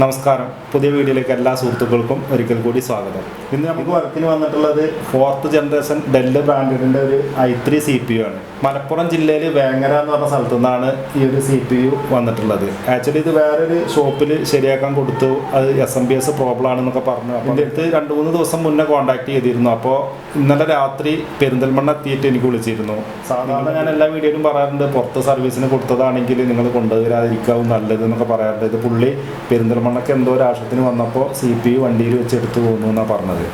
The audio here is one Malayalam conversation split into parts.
നമസ്കാരം. പുതിയ വീഡിയോയിലേക്ക് എല്ലാ സുഹൃത്തുക്കൾക്കും ഒരിക്കൽ കൂടി സ്വാഗതം. ഇന്ന് നമുക്ക് വർക്കിന് വന്നിട്ടുള്ളത് ഫോർത്ത് ജനറേഷൻ ഡെല്ല് ബ്രാൻഡിന്റെ ഒരു I three C P U ആണ്. മലപ്പുറം ജില്ലയിൽ വേങ്ങര എന്ന് പറഞ്ഞ സ്ഥലത്തു നിന്നാണ് ഈ ഒരു സി പി യു വന്നിട്ടുള്ളത്. ആക്ച്വലി ഇത് വേറൊരു ഷോപ്പിൽ ശരിയാക്കാൻ കൊടുത്തു. അത് S M B S problem ആണെന്നൊക്കെ പറഞ്ഞു. അപ്പോൾ എന്റെ അടുത്ത് രണ്ട് മൂന്ന് ദിവസം മുന്നേ കോൺടാക്ട് ചെയ്തിരുന്നു. അപ്പോൾ ഇന്നലെ രാത്രി പെരിന്തൽമണ്ണ എത്തിയിട്ട് എനിക്ക് വിളിച്ചിരുന്നു. സാധാരണ ഞാൻ എല്ലാ വീഡിയോയിലും പറയാറുണ്ട് പുറത്ത് സർവീസിന് കൊടുത്തതാണെങ്കിൽ നിങ്ങൾ കൊണ്ടുവരാതിരിക്കാവും നല്ലത് എന്നൊക്കെ പറയാറുണ്ട്. ഇത് പുള്ളി പെരിന്തൽമണ്ണക്ക് എന്തോ ഒരു ആവശ്യത്തിന് വന്നപ്പോൾ സി പി യു വണ്ടിയിൽ വെച്ച് എടുത്തു പോകുന്നു എന്നാണ് പറഞ്ഞത്.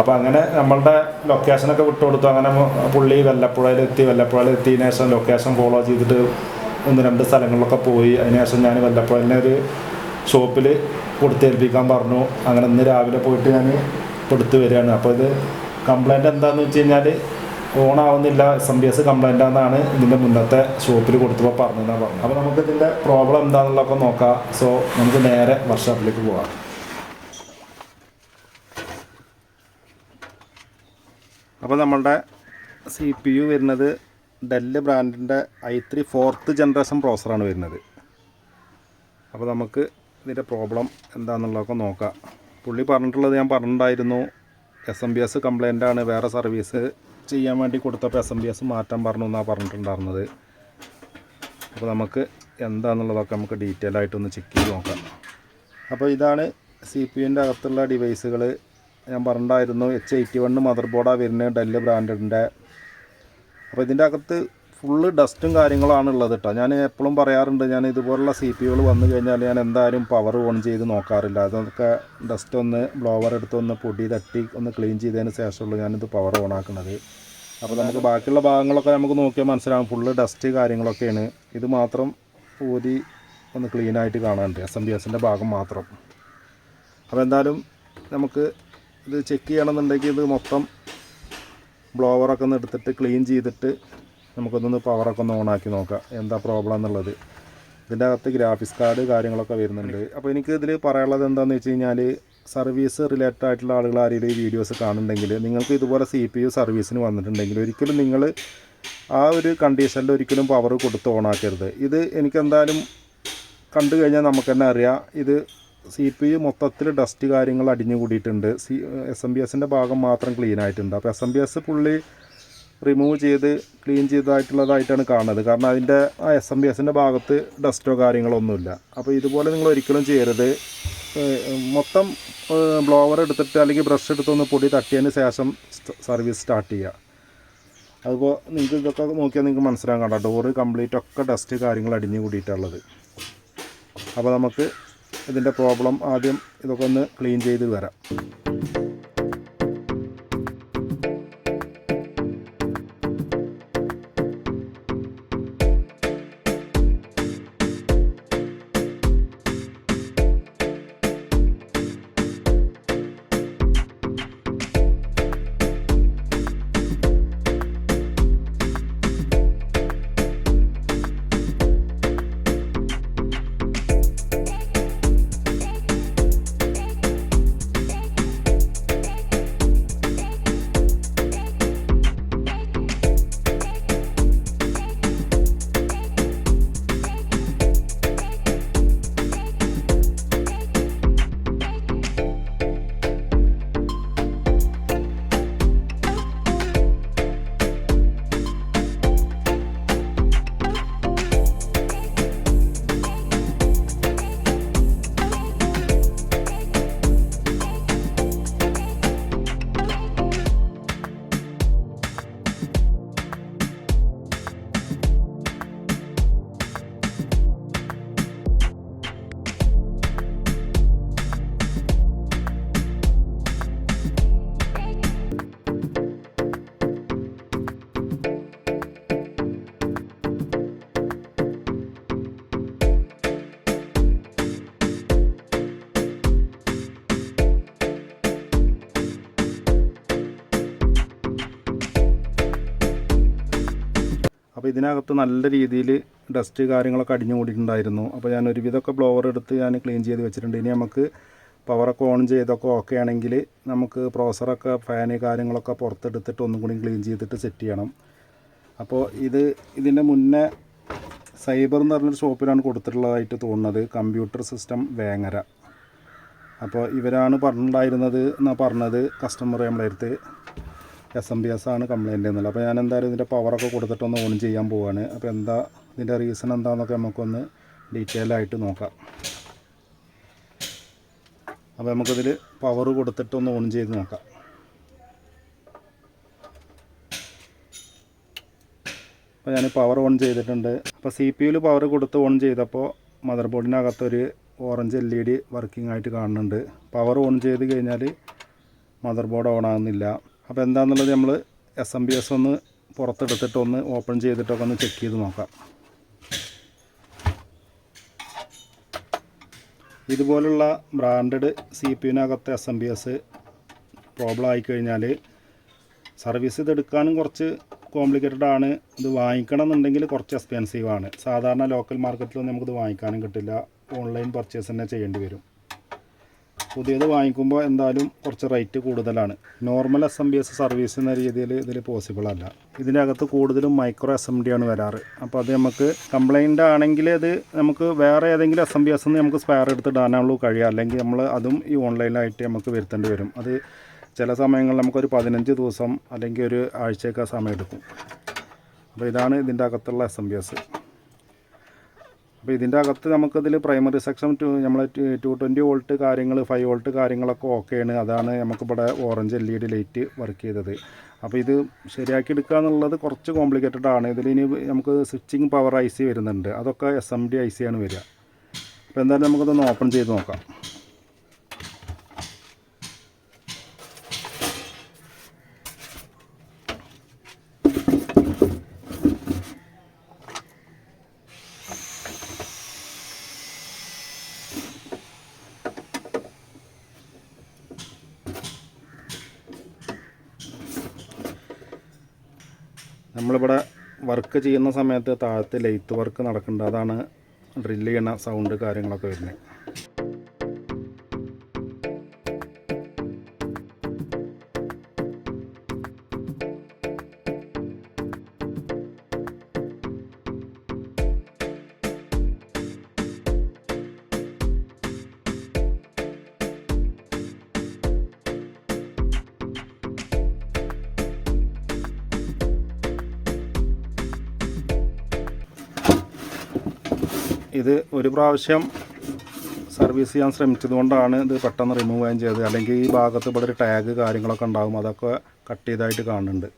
അപ്പോൾ അങ്ങനെ നമ്മളുടെ ലൊക്കേഷനൊക്കെ വിട്ടുകൊടുത്തു അങ്ങനെ പുള്ളി വല്ലപ്പുഴയിൽ എത്തി. ശേഷം ലൊക്കേഷൻ ഫോളോ ചെയ്തിട്ട് ഒന്ന് രണ്ട് സ്ഥലങ്ങളിലൊക്കെ പോയി. അതിന് ശേഷം ഞാൻ വല്ലപ്പുഴയിലെ ഒരു ഷോപ്പിൽ കൊടുത്തേൽപ്പിക്കാൻ പറഞ്ഞു. അങ്ങനെ ഇന്ന് രാവിലെ പോയിട്ട് ഞാൻ കൊടുത്തു വരികയാണ്. അപ്പോൾ ഇത് കംപ്ലൈന്റ് എന്താണെന്ന് വെച്ച് കഴിഞ്ഞാൽ ഓൺ ആവുന്നില്ല S M B S complaint ആണെന്നാണ് ഇതിന്റെ മുന്നത്തെ ഷോപ്പിൽ കൊടുത്തപ്പോൾ പറഞ്ഞതെന്നാണ് പറഞ്ഞത് അപ്പോൾ നമുക്ക് ഇതിന്റെ പ്രോബ്ലം എന്താണെന്നുള്ളതൊക്കെ നോക്കാം. സോ നമുക്ക് നേരെ വർക്ക്ഷോപ്പിലേക്ക് പോകാം അപ്പോൾ നമ്മളുടെ സി പി യു വരുന്നത് ഡെല്ല് ബ്രാൻഡിന്റെ ഐ ത്രീ ഫോർത്ത് ജനറേഷൻ പ്രോസറാണ് വരുന്നത്. അപ്പോൾ നമുക്ക് ഇതിന്റെ പ്രോബ്ലം എന്താണെന്നുള്ളതൊക്കെ നോക്കാം. പുള്ളി പറഞ്ഞിട്ടുള്ളത് ഞാൻ പറഞ്ഞിട്ടുണ്ടായിരുന്നു. S M B S complaint ആണ് വേറെ സർവീസ് ചെയ്യാൻ വേണ്ടി കൊടുത്തപ്പോൾ എസ് എം ബി എസ് മാറ്റാൻ പറഞ്ഞു എന്നാണ് പറഞ്ഞിട്ടുണ്ടായിരുന്നത്. അപ്പോൾ നമുക്ക് എന്താണെന്നുള്ളതൊക്കെ നമുക്ക് ഡീറ്റെയിൽ ആയിട്ടൊന്ന് ചെക്ക് ചെയ്ത് നോക്കാം. അപ്പോൾ ഇതാണ് സി പി യുന്റെ അകത്തുള്ള ഡിവൈസുകൾ ഞാൻ പറഞ്ഞിട്ടുണ്ടായിരുന്നു എച്ച് എയ്റ്റി വണ്ണ് മദർ ബോർഡാണ് വരുന്നത് ഡെല്ല് ബ്രാൻഡിന്റെ അപ്പോൾ ഇതിന്റെ അകത്ത് ഫുള്ള് ഡസ്റ്റും കാര്യങ്ങളാണ് ഉള്ളത് കേട്ടോ ഞാൻ എപ്പോഴും പറയാറുണ്ട് ഞാൻ ഇതുപോലുള്ള സി പി യുകൾ വന്നു കഴിഞ്ഞാൽ ഞാൻ എന്തായാലും പവർ ഓൺ ചെയ്ത് നോക്കാറില്ല. അതൊക്കെ ഡസ്റ്റ് ഒന്ന് ബ്ലോവർ എടുത്ത് ഒന്ന് പൊടി തട്ടി ഒന്ന് ക്ലീൻ ചെയ്തതിന് ശേഷമുള്ളൂ ഞാനിത് പവർ ഓൺ ആക്കുന്നത്. അപ്പോൾ നമുക്ക് ബാക്കിയുള്ള ഭാഗങ്ങളൊക്കെ നമുക്ക് നോക്കിയാൽ മനസ്സിലാവും. ഫുള്ള് ഡസ്റ്റ് കാര്യങ്ങളൊക്കെയാണ്. ഇത് മാത്രം ഊതി ഒന്ന് ക്ലീൻ ആയിട്ട് കാണാനുണ്ട്. എസ് എം ബി എസിന്റെ ഭാഗം മാത്രം. അപ്പോൾ എന്തായാലും നമുക്ക് ഇത് ചെക്ക് ചെയ്യണമെന്നുണ്ടെങ്കിൽ ഇത് മൊത്തം ബ്ലോവറൊക്കെ ഒന്ന് എടുത്തിട്ട് ക്ലീൻ ചെയ്തിട്ട് നമുക്കൊന്നൊന്ന് പവറൊക്കെ ഒന്ന് ഓണാക്കി നോക്കാം. എന്താ പ്രോബ്ലം എന്നുള്ളത്. ഇതിന്റെ അകത്ത് ഗ്രാഫിക്സ് കാർഡ് കാര്യങ്ങളൊക്കെ വരുന്നുണ്ട്. അപ്പോൾ എനിക്ക് ഇതിൽ പറയാനുള്ളത് എന്താണെന്ന് വെച്ച് കഴിഞ്ഞാൽ സർവീസ് റിലേറ്റഡ് ആയിട്ടുള്ള ആളുകൾ ആരെങ്കിലും ഈ വീഡിയോസ് കാണുന്നുണ്ടെങ്കിൽ നിങ്ങൾക്ക് ഇതുപോലെ സി പി യു സർവീസിന് വന്നിട്ടുണ്ടെങ്കിൽ ഒരിക്കലും നിങ്ങൾ ആ ഒരു കണ്ടീഷനിൽ ഒരിക്കലും പവർ കൊടുത്ത് ഓണാക്കരുത് ഇത് എനിക്കെന്തായാലും കണ്ടു കഴിഞ്ഞാൽ നമുക്ക് തന്നെ അറിയാം. ഇത് സി പി യു മൊത്തത്തിൽ ഡസ്റ്റ് കാര്യങ്ങൾ അടിഞ്ഞു കൂടിയിട്ടുണ്ട്. സി എസ് എം ബി എസിന്റെ ഭാഗം മാത്രം ക്ലീൻ ആയിട്ടുണ്ട്. അപ്പോൾ എസ് എം ബി എസ് പുള്ളി റിമൂവ് ചെയ്ത് ക്ലീൻ ചെയ്തതായിട്ടുള്ളതായിട്ടാണ് കാണുന്നത്. കാരണം അതിന്റെ ആ എസ് എം ബി എസിന്റെ ഭാഗത്ത് ഡസ്റ്റോ കാര്യങ്ങളോ ഒന്നുമില്ല. അപ്പോൾ ഇതുപോലെ നിങ്ങൾ ഒരിക്കലും ചെയ്യരുത്. മൊത്തം ബ്ലോവർ എടുത്തിട്ട് അല്ലെങ്കിൽ ബ്രഷ് എടുത്തൊന്ന് പൊടി തട്ടിയതിന് ശേഷം സർവീസ് സ്റ്റാർട്ട് ചെയ്യുക. അതിപ്പോൾ നിങ്ങൾക്ക് ഇതൊക്കെ നോക്കിയാൽ നിങ്ങൾക്ക് മനസ്സിലാകാൻ കണ്ട ഡോറ് കംപ്ലീറ്റ് ഒക്കെ ഡസ്റ്റ് കാര്യങ്ങൾ അടിഞ്ഞു കൂടിയിട്ടുള്ളത് അപ്പോൾ നമുക്ക് ഇതിന്റെ പ്രോബ്ലം ആദ്യം ഇതൊക്കെ ഒന്ന് ക്ലീൻ ചെയ്ത് വരാം. ഇതിനകത്ത് നല്ല രീതിയിൽ ഡസ്റ്റ് കാര്യങ്ങളൊക്കെ അടിഞ്ഞു കൂടിയിട്ടുണ്ടായിരുന്നു അപ്പോൾ ഞാൻ ഒരുവിധമൊക്കെ ബ്ലോവർ എടുത്ത് ഞാൻ ക്ലീൻ ചെയ്ത് വെച്ചിട്ടുണ്ട്. ഇനി നമുക്ക് പവറൊക്കെ ഓൺ ചെയ്തൊക്കെ ഓക്കെ ആണെങ്കിൽ നമുക്ക് പ്രോസറൊക്കെ ഫാന് കാര്യങ്ങളൊക്കെ പുറത്തെടുത്തിട്ട് ഒന്നും കൂടി ക്ലീൻ ചെയ്തിട്ട് സെറ്റ് ചെയ്യണം. അപ്പോൾ ഇത് ഇതിന്റെ മുന്നേ സൈബർ എന്ന് പറഞ്ഞൊരു ഷോപ്പിലാണ് കൊടുത്തിട്ടുള്ളതായിട്ട് തോന്നുന്നത്. Computer system Vengara. അപ്പോൾ ഇവരാണ് പറഞ്ഞിട്ടുണ്ടായിരുന്നത് എന്നാണ് പറഞ്ഞത് കസ്റ്റമർ നമ്മളെ അടുത്ത്. എസ് എം ബി എസ് ആണ് കംപ്ലയിന്റ് എന്നുള്ളത് അപ്പോൾ ഞാൻ എന്തായാലും ഇതിന്റെ പവറൊക്കെ കൊടുത്തിട്ടൊന്ന് ഓൺ ചെയ്യാൻ പോവാണ്. അപ്പോൾ എന്താ ഇതിന്റെ റീസൺ എന്താണെന്നൊക്കെ നമുക്കൊന്ന് ഡീറ്റെയിൽ ആയിട്ട് നോക്കാം. അപ്പോൾ നമുക്കിതിൽ പവർ കൊടുത്തിട്ടൊന്ന് ഓൺ ചെയ്ത് നോക്കാം. അപ്പോൾ ഞാൻ പവർ ഓൺ ചെയ്തിട്ടുണ്ട്. അപ്പോൾ സി പി യുവിൽ പവർ കൊടുത്ത് ഓൺ ചെയ്തപ്പോൾ mother ബോർഡിനകത്തൊരു orange L E D working ആയിട്ട് കാണുന്നുണ്ട്. പവർ ഓൺ ചെയ്ത് കഴിഞ്ഞാൽ മദർ ബോർഡ് ഓൺ ആകുന്നില്ല അപ്പോൾ എന്താണെന്നുള്ളത് നമ്മൾ എസ് എം ബി എസ് ഒന്ന് പുറത്തെടുത്തിട്ട് ഒന്ന് ഓപ്പൺ ചെയ്തിട്ടൊക്കെ ഒന്ന് ചെക്ക് ചെയ്ത് നോക്കാം. ഇതുപോലുള്ള branded C P യുവിനകത്ത് S M B S problem ആയിക്കഴിഞ്ഞാൽ സർവീസ് ഇതെടുക്കാനും കുറച്ച് കോംപ്ലിക്കേറ്റഡ് ആണ്. ഇത് വാങ്ങിക്കണം എന്നുണ്ടെങ്കിൽ കുറച്ച് എക്സ്പെൻസീവ് ആണ്. സാധാരണ ലോക്കൽ മാർക്കറ്റിലൊന്നും നമുക്കിത് വാങ്ങിക്കാനും കിട്ടില്ല. ഓൺലൈൻ പർച്ചേസ് തന്നെ ചെയ്യേണ്ടി വരും. പുതിയത് വാങ്ങിക്കുമ്പോൾ എന്തായാലും കുറച്ച് റേറ്റ് കൂടുതലാണ്. Normal S M B S service എന്ന രീതിയിൽ ഇതിൽ പോസിബിൾ അല്ല. ഇതിനകത്ത് കൂടുതലും മൈക്രോ എസ് എം ഡി ആണ് വരാറ്. അപ്പോൾ അത് നമുക്ക് കംപ്ലൈന്റ് ആണെങ്കിൽ അത് നമുക്ക് വേറെ ഏതെങ്കിലും എസ് എം ബി എസ് നമുക്ക് സ്പെയർ എടുത്ത് ഇടാനുള്ളൂ കഴിയുക. അല്ലെങ്കിൽ നമ്മൾ അതും ഈ ഓൺലൈനായിട്ട് നമുക്ക് വരുത്തേണ്ടി വരും. അത് ചില സമയങ്ങളിൽ നമുക്കൊരു പതിനഞ്ച് ദിവസം അല്ലെങ്കിൽ ഒരു ആഴ്ചയൊക്കെ സമയം എടുക്കും. അപ്പോൾ ഇതാണ് ഇതിന്റെ അകത്തുള്ള എസ് എം ബി എസ് അപ്പോൾ ഇതിന്റെ അകത്ത് നമുക്കതിൽ പ്രൈമറി സെക്ഷൻ ടു നമ്മൾ ടു ട്വന്റി വോൾട്ട് കാര്യങ്ങൾ ഫൈവ് വോൾട്ട് കാര്യങ്ങളൊക്കെ ഓക്കെയാണ് അതാണ് നമുക്കിവിടെ orange L E D light work ചെയ്തത്. അപ്പോൾ ഇത് ശരിയാക്കി എടുക്കുക എന്നുള്ളത് കുറച്ച് കോംപ്ലിക്കേറ്റഡ് ആണ്. ഇതിൽ ഇനി നമുക്ക് സ്വിച്ചിങ് പവർ ഐ സി വരുന്നുണ്ട്. അതൊക്കെ S M D I C ആണ് വരിക. അപ്പോൾ എന്തായാലും നമുക്കതൊന്ന് ഓപ്പൺ ചെയ്ത് നോക്കാം. നമ്മളിവിടെ വർക്ക് ചെയ്യുന്ന സമയത്ത് താഴത്ത് ലൈറ്റ് വർക്ക് നടക്കുന്നുണ്ട് അതാണ് ഡ്രില്ല് ചെയ്യുന്ന സൗണ്ട് കാര്യങ്ങളൊക്കെ വരുന്നത്. ഇത് ഒരു പ്രാവശ്യം സർവീസ് ചെയ്യാൻ ശ്രമിച്ചതുകൊണ്ടാണ് ഇത് പെട്ടെന്ന് റിമൂവ് ചെയ്യാൻ ചെയ്തത്. അല്ലെങ്കിൽ ഈ ഭാഗത്ത് ഇവിടെ ഒരു ടാഗ് കാര്യങ്ങളൊക്കെ ഉണ്ടാകും അതൊക്കെ കട്ട് ചെയ്തായിട്ട് കാണുന്നുണ്ട്.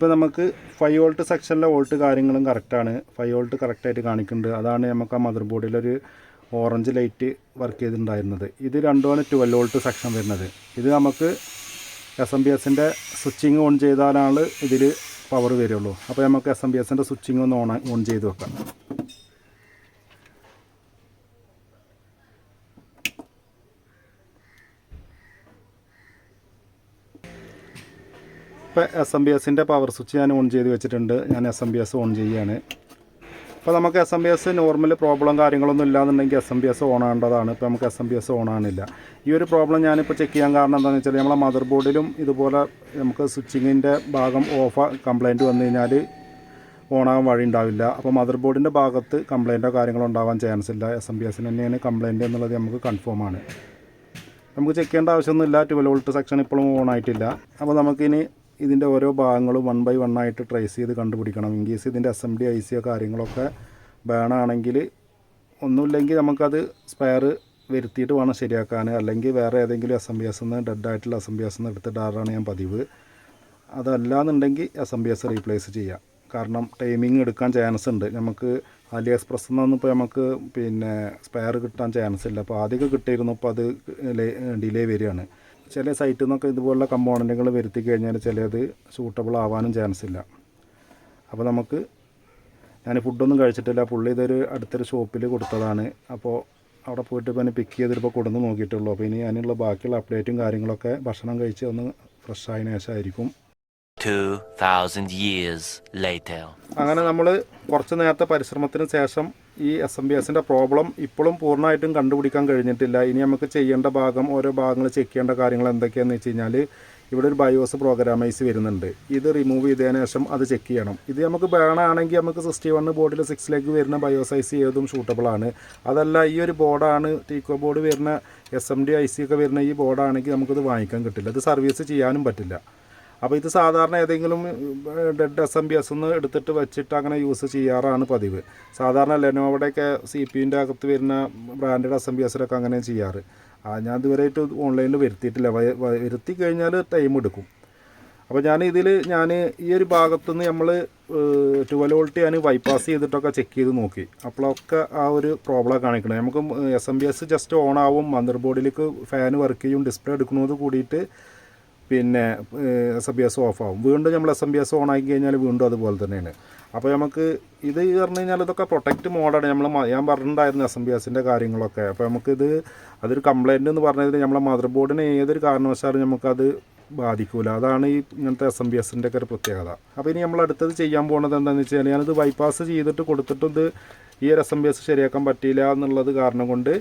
ഇപ്പോൾ നമുക്ക് ഫൈവ് വോൾട്ട് സെക്ഷനിലെ വോൾട്ട് കാര്യങ്ങളും കറക്റ്റാണ് ഫൈവ് വോൾട്ട് കറക്റ്റായിട്ട് കാണിക്കുന്നുണ്ട് അതാണ് നമുക്ക് ആ മദർ ബോർഡിലൊരു ഓറഞ്ച് ലൈറ്റ് വർക്ക് ചെയ്തിട്ടുണ്ടായിരുന്നത്. ഇത് രണ്ടുമാണ് ട്വൽവ് വോൾട്ട് സെക്ഷൻ വരുന്നത്. ഇത് നമുക്ക് എസ് എം ബി എസിന്റെ സ്വിച്ചിങ് ഓൺ ചെയ്താലാണ് ഇതിൽ പവർ വരുള്ളൂ. അപ്പോൾ നമുക്ക് എസ് എം ബി എസിന്റെ സ്വിച്ചിങ് ഒന്ന് ഓൺ ഓൺ ചെയ്ത് വെക്കാം. ഇപ്പോൾ എസ് എം ബി എസിന്റെ പവർ സ്വിച്ച് ഞാൻ ഓൺ ചെയ്ത് വെച്ചിട്ടുണ്ട്. ഞാൻ S M B S on ചെയ്യുകയാണ് അപ്പോൾ നമുക്ക് S M B S normal problem കാര്യങ്ങളൊന്നും ഇല്ലാന്നുണ്ടെങ്കിൽ S M B S on ആകേണ്ടതാണ് ഇപ്പോൾ നമുക്ക് S M B S on ആണില്ല ഈ ഒരു പ്രോബ്ലം ഞാനിപ്പോൾ ചെക്ക് ചെയ്യാൻ കാരണം എന്താണെന്ന് വെച്ചാൽ നമ്മളെ മദർ ബോർഡിലും ഇതുപോലെ നമുക്ക് സ്വിച്ചിങ്ങിന്റെ ഭാഗം ഓഫ് കംപ്ലയിന്റ് വന്നു കഴിഞ്ഞാൽ ഓണാകാൻ വഴി ഉണ്ടാവില്ല. അപ്പോൾ മദർ ബോർഡിന്റെ ഭാഗത്ത് കംപ്ലയിന്റോ കാര്യങ്ങളോ ഉണ്ടാവാൻ ചാൻസ് ഇല്ല. എസ് എം ബി എസിന് തന്നെയാണ് കംപ്ലയിന്റ് എന്നുള്ളത് നമുക്ക് കൺഫേം ആണ്. നമുക്ക് ചെക്ക് ചെയ്യേണ്ട ആവശ്യമൊന്നുമില്ല. ട്വൽവ് വോൾട്ട് സെക്ഷൻ ഇപ്പോഴും ഓൺ ആയിട്ടില്ല. അപ്പോൾ നമുക്കിനി ഇതിന്റെ ഓരോ ഭാഗങ്ങളും വൺ ബൈ വൺ ആയിട്ട് ട്രേസ് ചെയ്ത് കണ്ടുപിടിക്കണം. ഇൻ കേസ് ഇതിന്റെ അസംബ്ലി ഐ സിയോ കാര്യങ്ങളൊക്കെ വേണമാണെങ്കിൽ ഒന്നുമില്ലെങ്കിൽ നമുക്കത് സ്പെയർ വരുത്തിയിട്ട് വേണം ശരിയാക്കാൻ. അല്ലെങ്കിൽ വേറെ ഏതെങ്കിലും എസ് നിന്ന് എം ബി എസ് നിന്ന് എടുത്തിടാറാണ് ഞാൻ പതിവ്. അതല്ലാന്നുണ്ടെങ്കിൽ S M B S replace ചെയ്യാം. കാരണം ടൈമിംഗ് എടുക്കാൻ ചാൻസ് ഉണ്ട്. നമുക്ക് അലി എക്സ്പ്രസ് നിന്നൊന്നും ഇപ്പോൾ നമുക്ക് പിന്നെ സ്പെയർ കിട്ടാൻ ചാൻസ് ഇല്ല. അപ്പോൾ ആദ്യമൊക്കെ കിട്ടിയിരുന്നു. ഇപ്പോൾ അത് ഡിലേ വരികയാണ്. ചില സൈറ്റിൽ നിന്നൊക്കെ ഇതുപോലുള്ള കമ്പോണന്റുകൾ വരുത്തി കഴിഞ്ഞാൽ ചിലത് സൂട്ടബിൾ ആവാനും ചാൻസ് ഇല്ല. അപ്പോൾ നമുക്ക് ഞാൻ ഫുഡൊന്നും കഴിച്ചിട്ടില്ല. പുള്ളി ഇതൊരു അടുത്തൊരു ഷോപ്പിൽ കൊടുത്തതാണ്. അപ്പോൾ അവിടെ പോയിട്ട് ഇപ്പോൾ എന്നെ പിക്ക് ചെയ്തിട്ടിപ്പോൾ കൊടുന്ന് നോക്കിയിട്ടുള്ളൂ. അപ്പോൾ ഇനി അതിനുള്ള ബാക്കിയുള്ള അപ്ഡേറ്റും കാര്യങ്ങളൊക്കെ ഭക്ഷണം കഴിച്ച് ഒന്ന് ഫ്രഷ് ആയതിനു ശേഷമായിരിക്കും. 2,000 years later. അങ്ങനെ നമ്മൾ കുറച്ച് നേരത്തെ പരിശ്രമത്തിന് ശേഷം ഈ എസ് എം ബി എസിന്റെ പ്രോബ്ലം ഇപ്പോഴും പൂർണമായിട്ടും കണ്ടുപിടിക്കാൻ കഴിഞ്ഞിട്ടില്ല. ഇനി നമുക്ക് ചെയ്യേണ്ട ഭാഗം ഓരോ ഭാഗങ്ങൾ ചെക്ക് ചെയ്യേണ്ട കാര്യങ്ങൾ എന്തൊക്കെയാണെന്ന് വെച്ച് കഴിഞ്ഞാൽ ഇവിടെ ഒരു ബയോസ് പ്രോഗ്രാമൈസ് വരുന്നുണ്ട്. ഇത് റിമൂവ് ചെയ്തതിന് ശേഷം അത് ചെക്ക് ചെയ്യണം. ഇത് നമുക്ക് വേണമാണെങ്കിൽ നമുക്ക് സിക്സ്റ്റി വൺ ബോർഡിൽ സിക്സിലേക്ക് വരുന്ന ബയോസൈസ് ഏതും സൂട്ടബിൾ ആണ്. അതല്ല ഈ ഒരു ബോർഡാണ് ടീക്കോ ബോർഡ് വരുന്ന S M D I C ഒക്കെ വരുന്ന ഈ ബോർഡാണെങ്കിൽ നമുക്കത് വാങ്ങിക്കാൻ കിട്ടില്ല. ഇത് സർവീസ് ചെയ്യാനും പറ്റില്ല. അപ്പോൾ ഇത് സാധാരണ ഏതെങ്കിലും dead S M B S എന്ന് എടുത്തിട്ട് വെച്ചിട്ട് അങ്ങനെ യൂസ് ചെയ്യാറാണ് പതിവ്. സാധാരണ ലെനോവയുടെയൊക്കെ സി പി യുന്റെ അകത്ത് വരുന്ന ബ്രാൻഡഡ് എസ് എം ബി എസിലൊക്കെ അങ്ങനെ ചെയ്യാറ്. ഞാൻ ഇതുവരെയായിട്ട് ഓൺലൈനിൽ വരുത്തിയിട്ടില്ല. വരുത്തി കഴിഞ്ഞാൽ ടൈം എടുക്കും. അപ്പോൾ ഞാൻ ഇതിൽ ഞാൻ ഈ ഒരു ഭാഗത്തുനിന്ന് നമ്മൾ ട്വൽവ് വോൾട്ട് ഞാൻ ബൈപ്പാസ് ചെയ്തിട്ടൊക്കെ ചെക്ക് ചെയ്ത് നോക്കി. അപ്പോഴൊക്കെ ആ ഒരു പ്രോബ്ലം കാണിക്കണം. നമുക്ക് S M B S just on ആവും. മദർ ബോർഡിലേക്ക് ഫാൻ വർക്ക് ചെയ്യും ഡിസ്പ്ലേ എടുക്കുന്നത് കൂടിയിട്ട് പിന്നെ S M B S off ആവും. വീണ്ടും നമ്മൾ S M B S on ആക്കി കഴിഞ്ഞാൽ വീണ്ടും അതുപോലെ തന്നെയാണ്. അപ്പോൾ നമുക്ക് ഇത് പറഞ്ഞു കഴിഞ്ഞാൽ ഇതൊക്കെ പ്രൊട്ടക്റ്റ് മോഡാണ് നമ്മൾ ഞാൻ പറഞ്ഞിട്ടുണ്ടായിരുന്നു എസ് എം ബി എസിന്റെ കാര്യങ്ങളൊക്കെ. അപ്പോൾ നമുക്കിത് അതൊരു കംപ്ലയിന്റ് എന്ന് പറഞ്ഞതിൽ നമ്മളെ മദർ ബോർഡിന് ഏതൊരു കാരണവശാലും നമുക്കത് ബാധിക്കൂല. അതാണ് ഈ ഇങ്ങനത്തെ എസ് എം ബി എസിന്റെ ഒക്കെ ഒരു പ്രത്യേകത. അപ്പോൾ ഇനി നമ്മൾ അടുത്തത് ചെയ്യാൻ പോകുന്നത് എന്താണെന്ന് വെച്ച് കഴിഞ്ഞാൽ ഞാനത് ബൈപ്പാസ് ചെയ്തിട്ട് കൊടുത്തിട്ടും ഇത് ഈ ഒരു എസ് എം ബി എസ് ശരിയാക്കാൻ പറ്റിയില്ല എന്നുള്ളത് കാരണം കൊണ്ട്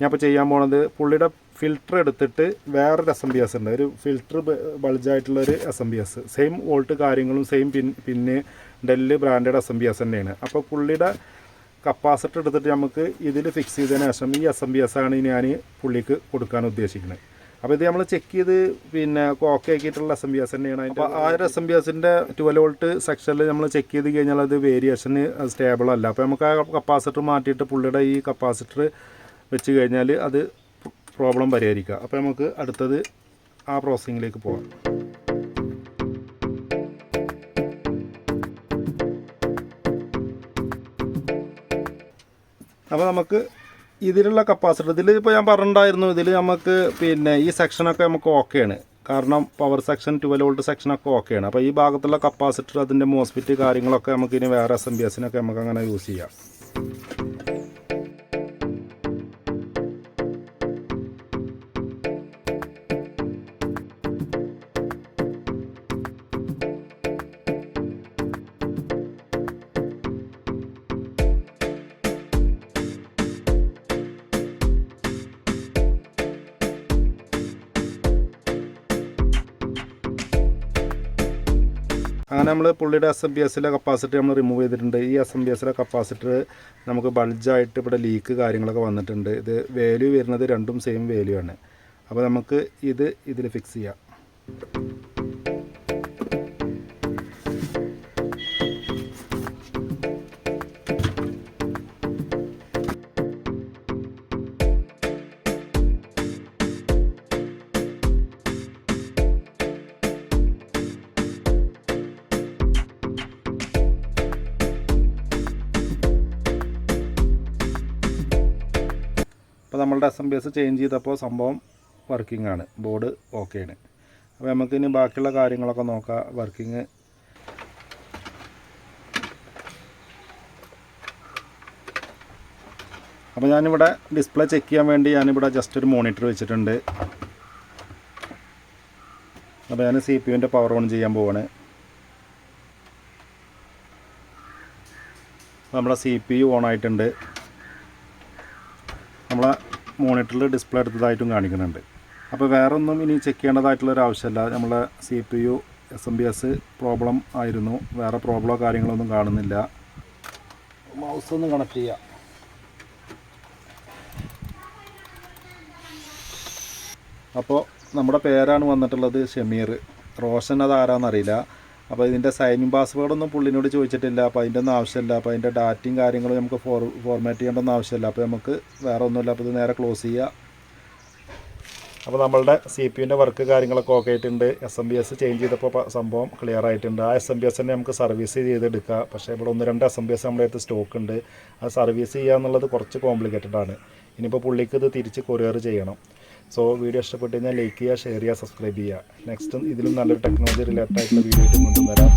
ഞാൻ ഇപ്പോൾ ചെയ്യാൻ പോണത് പുള്ളിയുടെ ഫിൽറ്റർ എടുത്തിട്ട് വേറൊരു എസ് എം ബി എസ് ഉണ്ട്. ഒരു ഫിൽറ്റർ ബൾജായിട്ടുള്ള ഒരു S M B S same volt കാര്യങ്ങളും സെയിം പിൻ പിന്നെ Dell branded S M B S തന്നെയാണ്. അപ്പോൾ പുള്ളിയുടെ കപ്പാസിറ്റർ എടുത്തിട്ട് നമുക്ക് ഇതിൽ ഫിക്സ് ചെയ്തതിന് ശേഷം ഈ എസ് എം ബി എസ് ആണ് ഞാൻ പുള്ളിക്ക് കൊടുക്കാൻ ഉദ്ദേശിക്കുന്നത് അപ്പോൾ ഇത് നമ്മൾ ചെക്ക് ചെയ്ത് പിന്നെ ഓക്കെ ആക്കിയിട്ടുള്ള എസ് എം ബി എസ് തന്നെയാണ് അപ്പോൾ ആ ഒരു എസ് എം ബി എസിന്റെ ട്വൽവ് വോൾട്ട് സെക്ഷനിൽ നമ്മൾ ചെക്ക് ചെയ്ത് കഴിഞ്ഞാൽ അത് വേരിയേഷന് സ്റ്റേബിൾ അല്ല. അപ്പോൾ നമുക്ക് ആ കപ്പാസിറ്റർ മാറ്റിയിട്ട് പുള്ളിയുടെ ഈ കപ്പാസിറ്റർ വെച്ച് കഴിഞ്ഞാൽ അത് പ്രോബ്ലം പരിഹരിക്കുക. അപ്പോൾ നമുക്ക് അടുത്തത് ആ പ്രോസസ്സിങ്ങിലേക്ക് പോകാം അപ്പോൾ നമുക്ക് ഇതിലുള്ള കപ്പാസിറ്റി ഇതിൽ ഇപ്പോൾ ഞാൻ പറഞ്ഞിട്ടുണ്ടായിരുന്നു ഇതിൽ നമുക്ക് പിന്നെ ഈ സെക്ഷനൊക്കെ നമുക്ക് ഓക്കെയാണ് കാരണം പവർ സെക്ഷൻ ട്വൽവ് വോൾട്ട് സെക്ഷനൊക്കെ ഓക്കെയാണ് അപ്പോൾ ഈ ഭാഗത്തുള്ള കപ്പാസിറ്റർ അതിന്റെ മോസ്ഫിറ്റ് കാര്യങ്ങളൊക്കെ നമുക്ക് ഇനി വേറെ എസ് എം ബി എസിനൊക്കെ നമുക്ക് അങ്ങനെ യൂസ് ചെയ്യാം. അങ്ങനെ നമ്മൾ പുള്ളിയുടെ എസ് എം ബി എസിലെ കപ്പാസിറ്റി നമ്മൾ റിമൂവ് ചെയ്തിട്ടുണ്ട്. ഈ എസ് എം ബി എസിലെ കപ്പാസിറ്റർ നമുക്ക് ബൾജായിട്ട് ഇവിടെ ലീക്ക് കാര്യങ്ങളൊക്കെ വന്നിട്ടുണ്ട്. ഇത് വാല്യൂ വരുന്നത് രണ്ടും സെയിം വാല്യൂ ആണ്. അപ്പോൾ നമുക്ക് ഇത് ഇതിൽ ഫിക്സ് ചെയ്യാം. നമ്മളുടെ S M B S change ചെയ്തപ്പോൾ സംഭവം വർക്കിംഗ് ആണ്. ബോർഡ് ഓക്കെ ആണ്. അപ്പോൾ നമുക്ക് ഇനി ബാക്കിയുള്ള കാര്യങ്ങളൊക്കെ നോക്കാം. വർക്കിംഗ് അപ്പോൾ ഞാനിവിടെ ഡിസ്പ്ലേ ചെക്ക് ചെയ്യാൻ വേണ്ടി ഞാനിവിടെ ജസ്റ്റ് ഒരു മോണിറ്റർ വെച്ചിട്ടുണ്ട്. അപ്പോൾ ഞാൻ സി പി യുവിന്റെ പവർ ഓൺ ചെയ്യാൻ പോവാണ്. നമ്മുടെ സി പി യു ഓൺ ആയിട്ടുണ്ട്. മോണിറ്ററിൽ ഡിസ്പ്ലേ എടുത്തതായിട്ടും കാണിക്കുന്നുണ്ട്. അപ്പോൾ വേറെ ഒന്നും ഇനി ചെക്ക് ചെയ്യേണ്ടതായിട്ടുള്ള ഒരു ആവശ്യമില്ല. നമ്മളെ C P U S M B S problem ആയിരുന്നു. വേറെ പ്രോബ്ലമോ കാര്യങ്ങളൊന്നും കാണുന്നില്ല. മൗസ് ഒന്ന് കണക്ട് ചെയ്യാം. അപ്പോൾ നമ്മുടെ പേരാണ് വന്നിട്ടുള്ളത് ഷമീർ. റോഷൻ അത് ആരാന്നറിയില്ല. അപ്പോൾ ഇതിന്റെ സൈനിങ് പാസ്വേഡൊന്നും പുള്ളിനോട് ചോദിച്ചിട്ടില്ല. അപ്പോൾ അതിന്റെ ഒന്നും ആവശ്യമില്ല. അപ്പോൾ അതിന്റെ ഡാറ്റയും കാര്യങ്ങളും നമുക്ക് ഫോർ ഫോർമാറ്റ് ചെയ്യേണ്ടൊന്നും ആവശ്യമില്ല. അപ്പോൾ നമുക്ക് വേറെ ഒന്നുമില്ല. അപ്പോൾ ഇത് നേരെ ക്ലോസ് ചെയ്യുക അപ്പോൾ നമ്മളുടെ സി പി യുന്റെ വർക്ക് കാര്യങ്ങളൊക്കെ ഓക്കെ ആയിട്ടുണ്ട്. S M B S change ചെയ്തപ്പോൾ സംഭവം ക്ലിയർ ആയിട്ടുണ്ട്. ആ എസ് എം ബി എസ് തന്നെ നമുക്ക് സർവീസ് ചെയ്തെടുക്കുക പക്ഷേ ഇവിടെ ഒന്ന് രണ്ട് എസ് എം ബി എസ് നമ്മുടെ അടുത്ത് സ്റ്റോക്ക് ഉണ്ട്. അത് സർവീസ് ചെയ്യുക എന്നുള്ളത് കുറച്ച് കോംപ്ലിക്കേറ്റഡ് ആണ്. ഇനിയിപ്പോൾ പുള്ളിക്ക് ഇത് തിരിച്ച് കൊറിയർ ചെയ്യണം. സോ വീഡിയോ ഇഷ്ടപ്പെട്ട് കഴിഞ്ഞാൽ ലൈക്ക് ചെയ്യുക ഷെയർ ചെയ്യുക സബ്സ്ക്രൈബ് ചെയ്യുക. നെക്സ്റ്റ് ഇതിലും നല്ലൊരു ടെക്നോളജി റിലേറ്റഡ് ആയിട്ടുള്ള വീഡിയോ കൊണ്ടുവരാം